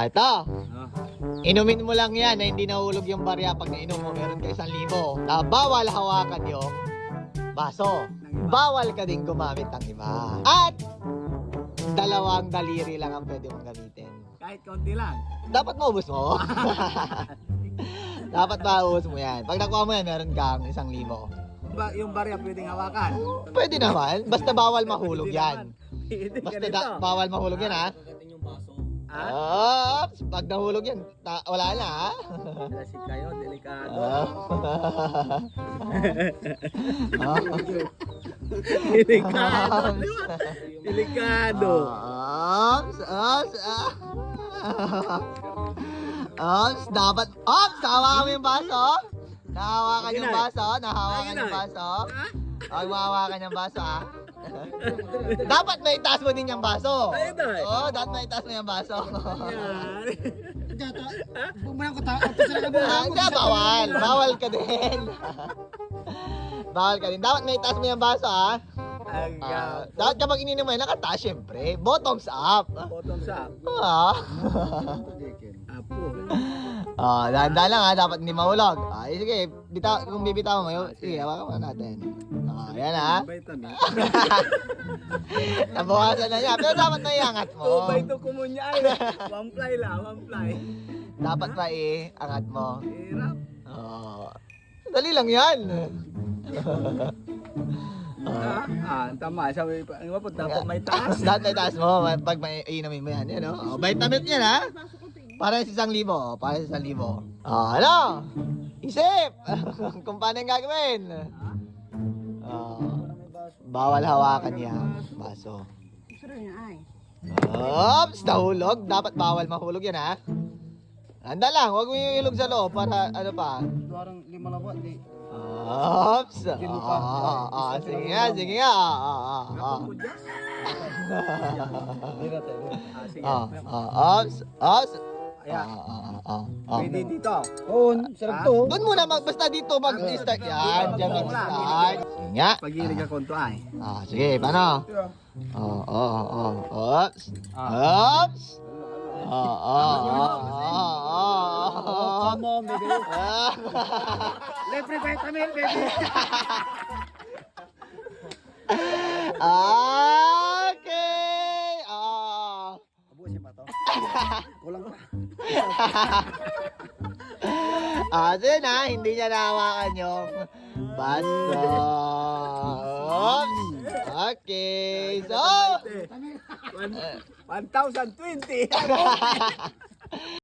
Ito, Oh. inumin mo lang yan na hindi nahulog yung barya pag nainom mo, meron ka isang libo. Na bawal hawakan yung baso. Bawal ka din gumamit ng iba. At dalawang daliri lang ang pwede mong gamitin. Kahit konti lang. Dapat maubos mo. Dapat maubos mo yan. Pag nakuha mo yan, meron kang isang libo. Ba, yung barya pwedeng hawakan. Pwede naman. Basta bawal mahulog yan. Basta da- bawal mahulog yan, ha? Ah, Oops! Pag nahulog yan, ta- wala na, ha? kasi kayo, delikado. Ah. Delikado. Delikado. Ops! Ops! ah. Ops! Dapat... Ops! Hawakan mo yung baso? Nahawakan yung baso? Nahawakan yung baso? Huwag mahawakan yung baso, ah. Dapat may itaas mo din yung baso. Ayun na. Oo, dapat may itaas mo yung baso. Yan. Bumayang ko ta. Ito sila ka Ah, Hindi, bawal. Bawal ka din. bawal ka din. Dapat may itaas mo yung baso, ah. Ah, dapat kapag ininom mo yan, nakataas syempre. Bottoms up. bottom up. Ah. Apo. Ah, dahan-dahan lang ha, dapat hindi mahulog. Ah, eh, sige, bitaw, kung bibitaw mo, yun, sige, hawakan mo natin. Ah, yan ha. Vitamin. Nabawasan na niya, pero dapat na iangat mo. Two by two kumunya ay. One fly lang, one fly. Dapat pa iangat mo. Hirap. Oh. Dali lang yan. Ah, ah, tama. Sabi pa, ano ba po, dapat may taas. Dapat may taas mo, pag may inumin mo yan. Yan, oh. oh vitamin yan ha. Para sa isang libo, oh, para sa isang libo. Oh, ano? Isip! kung paano yung gagawin. Oh. Bawal hawakan yan. Baso. Oops! Nahulog. Dapat bawal mahulog yan, ha? Handa lang. Huwag mo yung ilog sa loob para ano pa. Duarang lima labo. Di. Oops! Ah, ah, ah, sige nga, sige nga. Ah, ah, ah, ah. Ah, sige. Ah, ah, ops, ops. Ayan. Ah, ah, ah, ah, ah. Pwede dito. Oo, sarap to. Doon muna mag basta dito mag-start yan. Diyan mag-start. Sige nga. Pag-ilig ka konto ay. Ah, sige, paano? Oh, oh, oh, ops. Ops. Oh, oh, oh, oh, oh. Come on, baby. Ah. Libre vitamin, baby. Okay. Ah. Abusin pa to. Kulang pa. Ah, yun ha, hindi niya nahawakan yung baso. Oops. Okay. So, One- 1,020.